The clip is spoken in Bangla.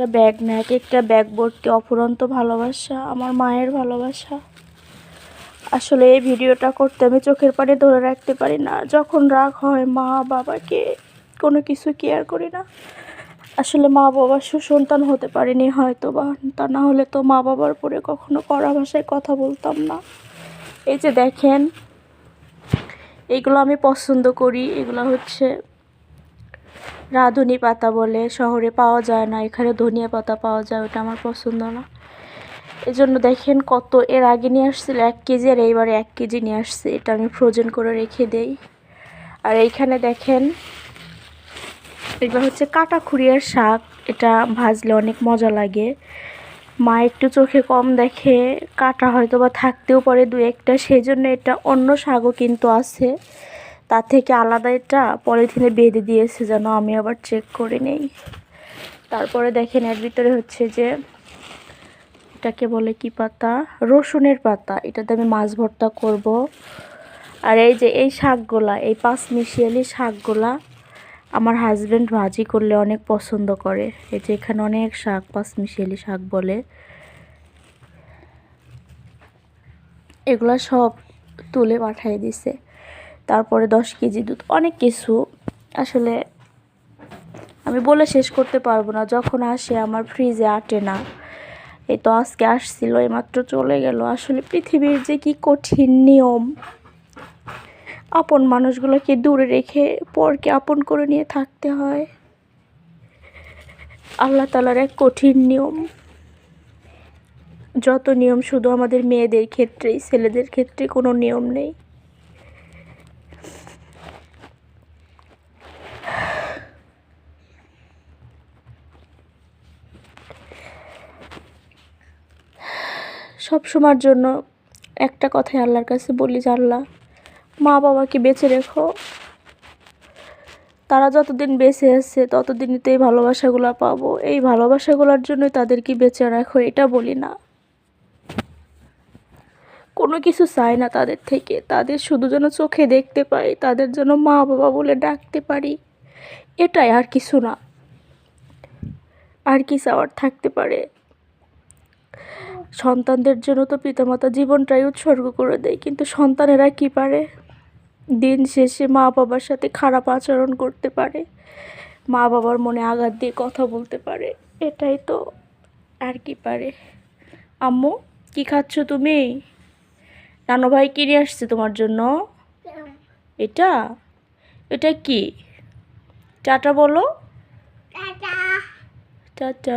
একটা ব্যাগ না এক একটা ব্যাগ ভর্তি অফুরন্ত ভালোবাসা? আমার মায়ের ভালোবাসা। আসলে এই ভিডিওটা করতে আমি চোখের পানি ধরে রাখতে পারি না। যখন রাগ হয় মা বাবাকে, কোনো কিছু কেয়ার করি না। আসলে মা বাবা সুসন্তান হতে পারিনি হয়তো বা তা না হলে তো মা বাবার পরে কখনো কড়া ভাষায় কথা বলতাম না। এই যে দেখেন, এইগুলো আমি পছন্দ করি। এগুলো হচ্ছে রাঁধুনি পাতা বলে, শহরে পাওয়া যায় না, এখানে ধনিয়া পাতা পাওয়া যায়, ওটা আমার পছন্দ না। এই জন্য দেখেন কত, এর আগে নিয়ে আসছিল এক কেজি আর এইবারে এক কেজি নিয়ে আসছে, এটা আমি ফ্রোজেন করে রেখে দেই। আর এইখানে দেখেন এগুলো হচ্ছে কাটা খুঁড়িয়ার শাক, এটা ভাজলে অনেক মজা লাগে। মা একটু চোখে কম দেখে, কাটা হয়তো বা থাকতেও পারে দু একটা সেই জন্য এটা অন্য শাকও কিন্তু আছে। তার থেকে আলাদা এটা পলিথিনে বেঁধে দিয়েছে যেন আমি আবার চেক করে নেই। তারপরে দেখেন এর ভিতরে হচ্ছে যে এটাকে বলে কি পাতা? রসুনের পাতা। এটাতে আমি মাছ ভর্তা করব। আর এই যে এই শাকগুলা, এই পাঁচ মিশিয়ালি শাকগুলা আমার হাজব্যান্ড ভাজি করলে অনেক পছন্দ করে। এই যে এখানে অনেক শাক, পাঁচ মিশিয়ালি শাক বলে। এগুলা সব তুলে পাঠিয়ে দিছে। তারপরে দশ কেজি দুধ, অনেক কিছু। আসলে আমি বলে শেষ করতে পারব না, যখন আসে আমার ফ্রিজে আটে না। এই তো আজকে আসছিল, এইমাত্র চলে গেল। আসলে পৃথিবীর যে কি কঠিন নিয়ম, আপন মানুষগুলোকে দূরে রেখে পরকে আপন করে নিয়ে থাকতে হয়। আল্লাহ তালার এক কঠিন নিয়ম। যত নিয়ম শুধু আমাদের মেয়েদের ক্ষেত্রেই, ছেলেদের ক্ষেত্রে কোনো নিয়ম নেই। সব সময়ের জন্য একটা কথাই আল্লাহর কাছে বলি যে, আল্লাহ, মা বাবাকে বেঁচে রেখো। তারা যতদিন বেঁচে আছে, ততদিনই তো এই ভালোবাসাগুলো পাবো। এই ভালোবাসাগুলোর জন্যই তাদেরকে বেঁচে রাখো, এটা বলি না। কোনো কিছু চাই না তাদের থেকে। তাদের শুধু যেন চোখে দেখতে পাই, তাদের যেন মা বাবা বলে ডাকতে পারি। এটাই আর কিছু না। আর কি চাওয়ার থাকতে পারে। সন্তানদের জন্য তো পিতামাতা জীবনটাই উৎসর্গ করে দেয় কিন্তু সন্তানেরা কি পারে? দিন শেষে মা বাবার সাথে খারাপ আচরণ করতে পারে মা বাবার মনে আঘাত দিয়ে কথা বলতে পারে এটাই তো আর কি পারে। আম্মু কি খাচ্ছ তুমি? নানু ভাই কিনে আসছে তোমার জন্য? এটা? এটা কি? টাটা বলো। টাটা।